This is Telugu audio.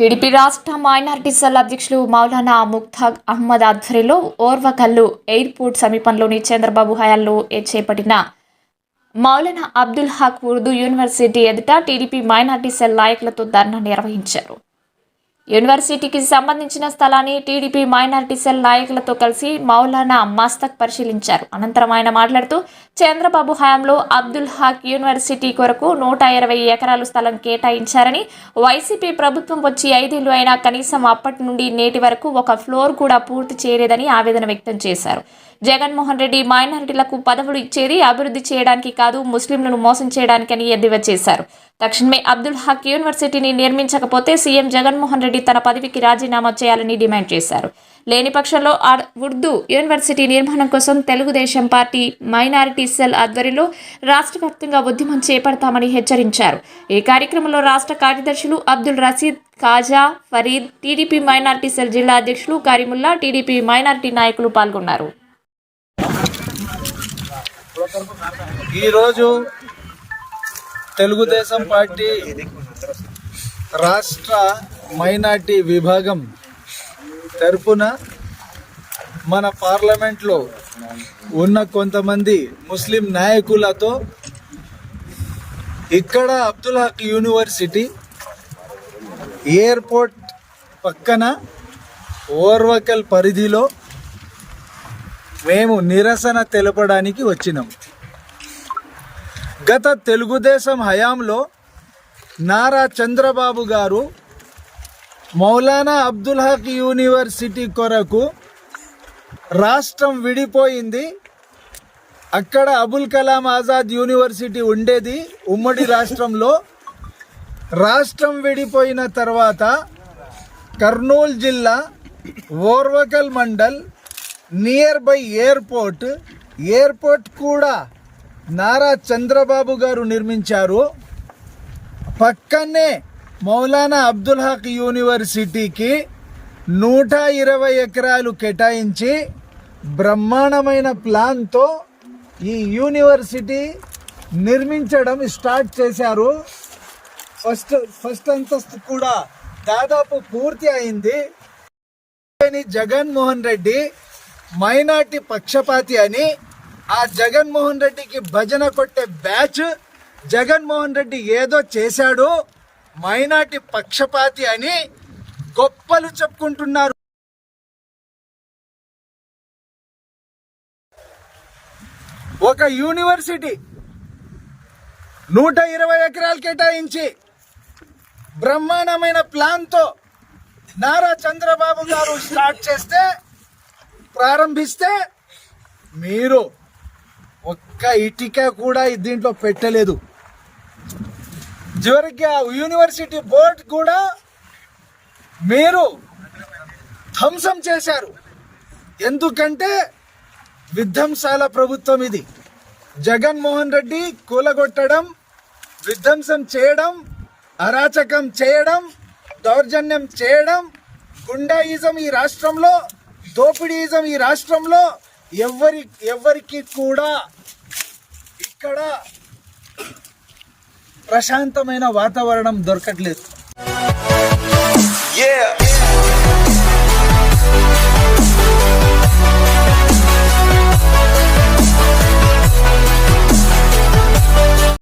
టీడీపీ రాష్ట్ర మైనార్టీ సెల్ అధ్యక్షులు మౌలానా ముక్తాగ్ అహ్మద్ ఆధ్వర్యంలో ఓర్వకల్లు ఎయిర్పోర్ట్ సమీపంలోని చంద్రబాబు హయాల్లో చేపట్టిన మౌలానా అబ్దుల్ హక్ ఉర్దూ యూనివర్సిటీ ఎదుట టీడీపీ మైనార్టీ సెల్ నాయకులతో ధర్నా నిర్వహించారు. యూనివర్సిటీకి సంబంధించిన స్థలాన్ని టీడీపీ మైనార్టీ సెల్ నాయకులతో కలిసి మౌలానా మస్తక్ పరిశీలించారు. అనంతరం ఆయన మాట్లాడుతూ చంద్రబాబు హయాంలో అబ్దుల్ హాక్ యూనివర్సిటీ కొరకు నూట ఇరవై ఎకరాలు స్థలం కేటాయించారని వైసీపీ ప్రభుత్వం వచ్చి ఐదేళ్ళు అయినా కనీసం అప్పటి నుండి నేటి వరకు ఒక ఫ్లోర్ కూడా పూర్తి చేయలేదని ఆవేదన వ్యక్తం చేశారు. జగన్మోహన్ రెడ్డి మైనారిటీలకు పదవులు ఇచ్చేది అభివృద్ధి చేయడానికి కాదు ముస్లింలను మోసం చేయడానికని ఎద్దివా చేశారు. తక్షణమే అబ్దుల్ హక్ యూనివర్సిటీని నిర్మించకపోతే సీఎం జగన్మోహన్ రెడ్డి తన పదవికి రాజీనామా చేయాలని డిమాండ్ చేశారు. లేని పక్షంలో ఆ ఉర్దూ యూనివర్సిటీ నిర్మాణం కోసం తెలుగుదేశం పార్టీ మైనారిటీ సెల్ ఆధ్వర్యంలో రాష్ట్ర వ్యాప్తంగా ఉద్యమం చేపడతామని హెచ్చరించారు. ఈ కార్యక్రమంలో రాష్ట్ర కార్యదర్శులు Abdul Rasheed Khaja Fareed TDP minority cell జిల్లా అధ్యక్షులు కరీముల్లా టీడీపీ మైనారిటీ నాయకులు పాల్గొన్నారు. ఈరోజు తెలుగుదేశం పార్టీ రాష్ట్ర మైనార్టీ విభాగం తరపున మన పార్లమెంట్లో ఉన్న కొంతమంది ముస్లిం నాయకులతో ఇక్కడ అబ్దుల్ హక్ యూనివర్సిటీ ఎయిర్పోర్ట్ పక్కన ఓర్వకల్ పరిధిలో మేము నిరసన తెలపడానికి వచ్చినాం. గత తెలుగుదేశం హయాంలో నారా చంద్రబాబు గారు మౌలానా అబ్దుల్ హక్ యూనివర్సిటీ కొరకు రాష్ట్రం విడిపోయింది. అక్కడ అబుల్ కలాం ఆజాద్ యూనివర్సిటీ ఉండేది ఉమ్మడి రాష్ట్రంలో. రాష్ట్రం విడిపోయిన తర్వాత కర్నూలు జిల్లా Orvakal mandal near by airport. Airport కూడా నారా చంద్రబాబు గారు నిర్మించారు పక్కనే మౌలానా అబ్దుల్ హక్ యూనివర్సిటీకి నూట ఇరవై ఎకరాలు కేటాయించి బ్రహ్మాండమైన ప్లాన్తో ఈ యూనివర్సిటీ నిర్మించడం స్టార్ట్ చేశారు. ఫస్ట్ ఫస్ట్ అంతస్తు కూడా దాదాపు పూర్తి అయింది. జగన్మోహన్ రెడ్డి మైనార్టీ పక్షపాతి అని ఆ జగన్మోహన్ రెడ్డికి భజన కొట్టే బ్యాచ్ జగన్మోహన్ రెడ్డి ఏదో చేశాడు మైనార్టీ పక్షపాతి అని గొప్పలు చెప్పుకుంటున్నారు. ఒక యూనివర్సిటీ నూట ఇరవై ఎకరాలు కేటాయించి బ్రహ్మాండమైన ప్లాన్తో నారా చంద్రబాబు గారు స్టార్ట్ చేస్తే ప్రారంభిస్తే మీరు ఒక్క ఇటిక కూడా దీంట్లో పెట్టలేదు. చివరికి ఆ యూనివర్సిటీ బోర్డు కూడా మీరు ధ్వంసం చేశారు. ఎందుకంటే విధ్వంసాల ప్రభుత్వం ఇది. జగన్మోహన్ రెడ్డి కూలగొట్టడం విధ్వంసం చేయడం అరాచకం చేయడం దౌర్జన్యం చేయడం గుండాయిజం ఈ రాష్ట్రంలో దోపిడీయిజం ఈ రాష్ట్రంలో ఎవరి ఎవరికి కూడా ఇక్కడ ప్రశాంతమైన వాతావరణం దొరకట్లేదు.